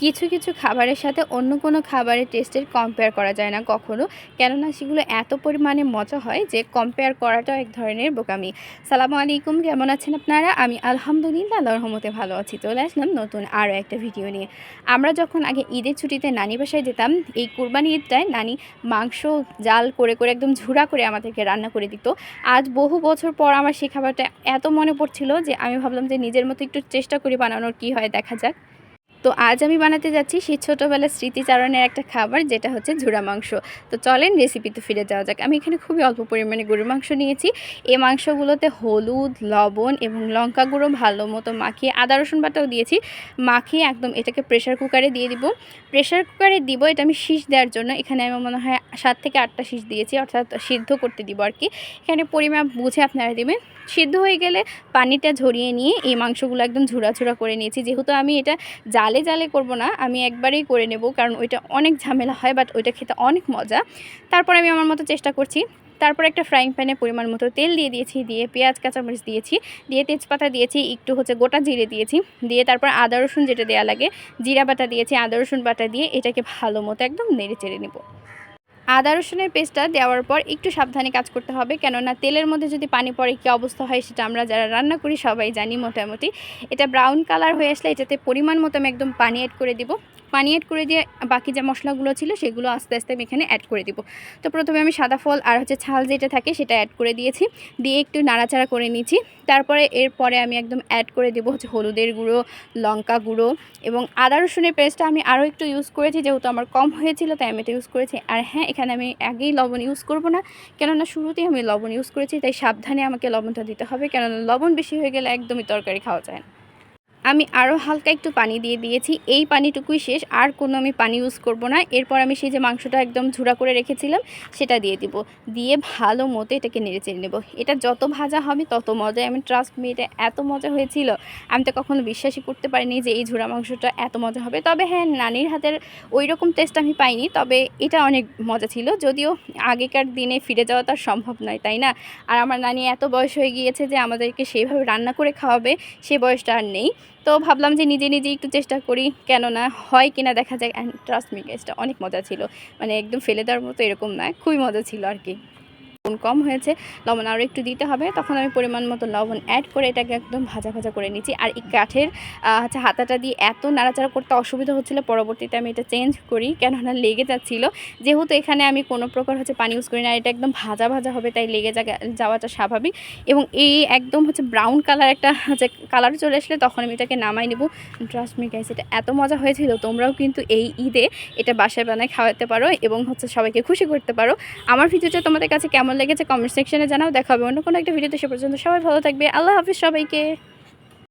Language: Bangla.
কিছু কিছু খাবারের সাথে অন্য কোনো খাবারের টেস্টের কম্পেয়ার করা যায় না কখনো। কেননা সেগুলো এত পরিমাণে মজা হয় যে কম্পেয়ার করাটাও এক ধরনের বোকামি। সালামু আলাইকুম, কেমন আছেন আপনারা? আমি আলহামদুলিল্লাহ রহমতে ভালো আছি। চলে আসলাম নতুন আরও একটা ভিডিও নিয়ে। আমরা যখন আগে ঈদের ছুটিতে নানি বাসায় যেতাম, এই কুরবানি ঈদটায় নানি মাংস, জাল করে করে একদম ঝুড়া করে আমাদেরকে রান্না করে দিত। আজ বহু বছর পর আমার সেই খাবারটা এত মনে পড়ছিল যে আমি ভাবলাম যে নিজের মতো একটু চেষ্টা করি বানানোর কি হয় দেখা যাক। তো আজ আমি বানাতে যাচ্ছি সেই ছোটোবেলার স্মৃতিচারণের একটা খাবার, যেটা হচ্ছে ঝুড়া মাংস। তো চলেন রেসিপিতে ফিরে যাওয়া যাক। আমি এখানে খুবই অল্প পরিমাণে গরুর মাংস নিয়েছি। এই মাংসগুলোতে হলুদ, লবণ এবং লঙ্কা গুঁড়ো ভালো মতো মাখিয়ে, আদা, রসুন বাটাও দিয়েছি। মাখিয়ে একদম এটাকে প্রেশার কুকারে দিয়ে দিব। প্রেশার কুকারে দিব, এটা আমি শীষ দেওয়ার জন্য। এখানে আমি মনে হয় সাত থেকে আটটা শীষ দিয়েছি, অর্থাৎ সিদ্ধ করতে দিব আর কি। এখানে পরিমাপ বুঝে আপনারা দেবেন। সিদ্ধ হয়ে গেলে পানিটা ঝরিয়ে নিয়ে এই মাংসগুলো একদম ঝুড়া ঝুড়া করে নিয়েছি। যেহেতু আমি এটা জালে জালে করব না, আমি একবারেই করে নেব, কারণ ওইটা অনেক ঝামেলা হয় বাট ওইটা খেতে অনেক মজা। তারপর আমি আমার মতো চেষ্টা করছি। তারপর একটা ফ্রাইং প্যানে পরিমাণ মতো তেল দিয়ে দিয়েছি, দিয়ে পেঁয়াজ, কাঁচামরিচ দিয়েছি, দিয়ে তেজপাতা দিয়েছি, একটু হচ্ছে গোটা জিরে দিয়েছি, দিয়ে তারপর আদা, রসুন যেটা দেওয়া লাগে, জিরা বাটা দিয়েছি, আদা, রসুন বাটা দিয়ে এটাকে ভালো মতো একদম নেড়ে চেড়ে নেব। আদা রসুনের পেস্টটা দেওয়ার পর একটু সাবধানে কাজ করতে হবে, কেননা তেলের মধ্যে যদি পানি পড়ে কী অবস্থা হয় সেটা আমরা যারা রান্না করি সবাই জানি মোটামুটি। এটা ব্রাউন কালার হয়ে আসলে এটাতে পরিমাণ মতো আমি একদম পানি অ্যাড করে দিব। পানি অ্যাড করে দিয়ে বাকি যে মশলাগুলো ছিল সেগুলো আস্তে আস্তে আমি এখানে অ্যাড করে দিব। তো প্রথমে আমি সাদা ফল আর হচ্ছে ছাল যেটা থাকে সেটা অ্যাড করে দিয়েছি, দিয়ে একটু নাড়াচাড়া করে নিয়েছি তারপরে এরপরে আমি একদম অ্যাড করে দেবো হচ্ছে হলুদের গুঁড়ো, লঙ্কা গুঁড়ো এবং আদা রসুনের পেস্টটা আমি আরও একটু ইউজ করেছি, যেহেতু আমার কম হয়েছিল তাই আমি এটা ইউজ করেছি। আর হ্যাঁ এখানে আমি আগেই লবণ ইউজ করব না। কেননা শুরুতেই আমি লবণ ইউজ করেছি, তাই সাবধানে আমাকে লবণটা দিতে হবে। কেননা লবণ বেশি হয়ে গেলে একদমই তরকারি খাওয়া যায় না। আমি আরও হালকা একটু পানি দিয়ে দিয়েছি। এই পানিটুকুই শেষ, আর কোনো আমি পানি ইউজ করব না। এরপর আমি সেই যে মাংসটা একদম ঝুড়া করে রেখেছিলাম, সেটা দিয়ে দিব। দিয়ে ভালো মতো এটাকে নেড়ে চেড়ে নেব। এটা যত ভাজা হবে, তত মজা আমি ট্রাস্ট মি এটা এত মজা হয়েছিল। আমি তো কখনো বিশ্বাসই করতে পারিনি যে এই ঝুড়া মাংসটা এত মজা হবে। তবে হ্যাঁ নানির হাতের ওই রকম টেস্ট আমি পাইনি। তবে এটা অনেক মজা ছিল। যদিও আগেকার দিনে ফিরে যাওয়া তো সম্ভব নয়, তাই না? আর আমার নানি এত বয়স হয়ে গিয়েছে যে আমাদেরকে সেইভাবে রান্না করে খাওয়াবে, সে বয়সটা আর নেই। তো ভাবলাম যে নিজে নিজে একটু চেষ্টা করি, কেননা হয় কিনা দেখা যায় অ্যান্ড ট্রাস্ট মি গেসটা অনেক মজা ছিল। মানে একদম ফেলে দেওয়ার মতো এরকম না, খুবই মজা ছিল আর কি। লবণ কম হয়েছে, লবণ আরও একটু দিতে হবে। তখন আমি পরিমাণ মতো লবণ অ্যাড করে এটাকে একদম ভাজা ভাজা করে নিচ্ছি। আর এই কাঠের হচ্ছে হাতাটা দিয়ে এত নাড়াচাড়া করতে অসুবিধা হচ্ছিল, পরবর্তীতে আমি এটা চেঞ্জ করি, কেননা লেগে যাচ্ছিল। যেহেতু এখানে আমি কোনো প্রকার হচ্ছে পানি ইউজ করি না, এটা একদম ভাজা ভাজা হবে, তাই লেগে যাওয়াটা স্বাভাবিক। এবং এই একদম হচ্ছে ব্রাউন কালার একটা হচ্ছে কালার চলে আসলে তখন আমি এটাকে নামাই নেব। ট্রাস্ট মি গাইস এটা এত মজা হয়েছিল, তোমরাও কিন্তু এই ঈদে এটা বাসায় বানায় খাওয়াতে পারো এবং হচ্ছে সবাইকে খুশি করতে পারো। আমার ভিডিওটা তোমাদের কাছে কেমন লেগেছে কমেন্ট সেকশনে জানাও দেখাবে অন্য কোনো একটা ভিডিওতে সে পর্যন্ত সবাই ভালো থাকবে। আল্লাহ হাফিজ সবাইকে।